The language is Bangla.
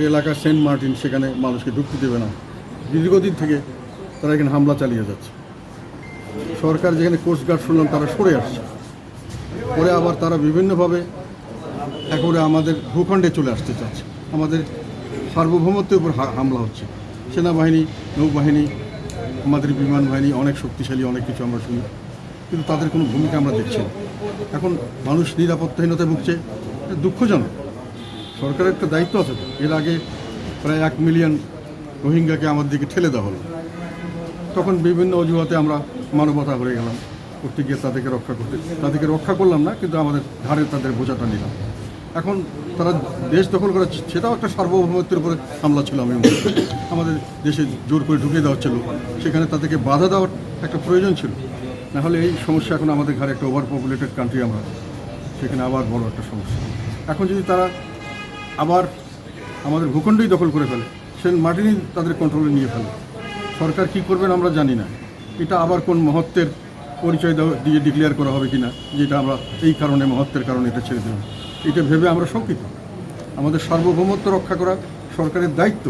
এলাকা সেন্ট মার্টিন, সেখানে মানুষকে ঢুকতে দেবে না। দীর্ঘদিন থেকে তারা এখানে হামলা চালিয়ে যাচ্ছে। সরকার যেখানে কোস্টগার্ড শুনলাম, তারা সরে আসছে। পরে আবার তারা বিভিন্নভাবে একবারে আমাদের ভূখণ্ডে চলে আসতে চাচ্ছে। আমাদের সার্বভৌমত্বের উপর হামলা হচ্ছে। সেনাবাহিনী, নৌবাহিনী, আমাদের বিমান বাহিনী অনেক শক্তিশালী, অনেক কিছু আমরা শুনি। কিন্তু তাদের কোনো ভূমিকা আমরা দেখছি না। এখন মানুষ নিরাপত্তাহীনতায় ভুগছে। দুঃখজনক। সরকারের একটা দায়িত্ব আছে এর আগে প্রায় এক মিলিয়ন রোহিঙ্গাকে আমার দিকে ঠেলে দেওয়া হলো। তখন বিভিন্ন অজুহাতে আমরা মানবতা হয়ে গেলাম করতে গিয়ে তাদেরকে রক্ষা করতে। তাদেরকে রক্ষা করলাম না, কিন্তু আমাদের ঘাড়ে তাদের বোঝাটা নিলাম। এখন তারা দেশ দখল করে সেটাও একটা সার্বভৌমত্বের উপরে হামলা ছিল আমি আমাদের দেশে জোর করে ঢুকিয়ে দেওয়া ছিল সেখানে তাদেরকে বাধা দেওয়ার একটা প্রয়োজন ছিল। নাহলে এই সমস্যা এখন আমাদের ঘরে একটা ওভার পপুলেটেড কান্ট্রি আমরা সেখানে আবার বড় একটা সমস্যা। এখন যদি তারা আবার আমাদের ভূখণ্ডই দখল করে ফেলে। সে মার্টিনই তাদের কন্ট্রোলে নিয়ে ফেলে। সরকার কি করবেন আমরা জানি না। এটা আবার কোন মহত্বের পরিচয় দিয়ে ডিক্লেয়ার করা হবে কিনা, যেটা আমরা এই কারণে মহত্বের কারণে এটা ছেড়ে দেব এটা ভেবে আমরা শঙ্কিত। আমাদের সার্বভৌমত্ব রক্ষা করা সরকারের দায়িত্ব।